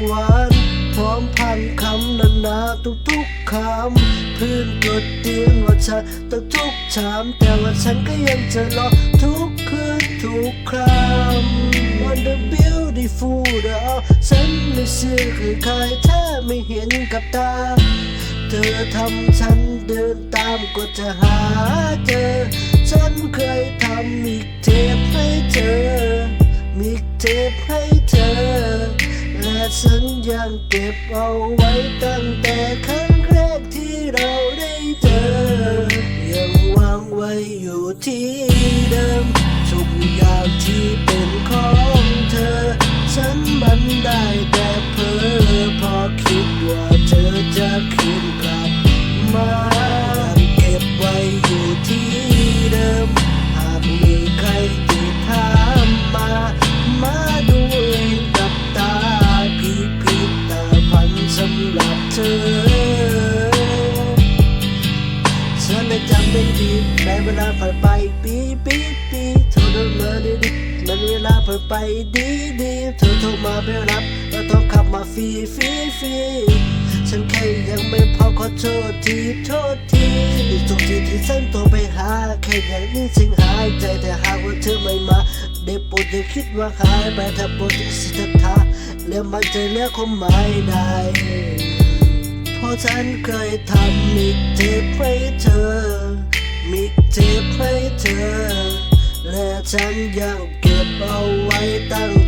กวันพร้อมพันคำนานาทุกๆคำพื้นกดเตือนว่าฉันต้องทุกชาม แต่ว่าฉันก็ยังจะรอทุกคืนทุกครั้ง On the beautiful ดาวฉันไม่เชื่อคือใครถ้าไม่เห็นกับตา เธอทำฉันเดินตามก็จะหาเจอ ฉันเคยทำมิกเทปให้เธอมิกเทป ก็บเอาไว้ตั้งแต่ครั้งแรกที่เราได้เจอ ยังวางไว้อยู่ที่เดิมทุกอย่างที่เป็นของเธอ ฉันมันได้แต่ ได้จำได้ดีแม้เวลาผ่านไปปีปีปีเธอเดินมาดีดีแม้เวลาผ่านไปดีดีเธอโทรมาไม่รับแล้วต้องขับมาฟรีฟรีฟรีฉันแค่ยังไม่พอขอโทษทีโทษทีทุกทีที่ฉันโทรไปหาแค่อย่างนี้ฉันหายใจแต่หากว่าเธอไม่มาได้โปรดอย่าคิดว่าหายไปถ้าโปรดอย่าสิทธาแล้วมันจะเลือกความหมายได้เพราะฉันเคยทำมิกเทปให้เธอ ฉันยังเก็บเอาไว้ตั้ง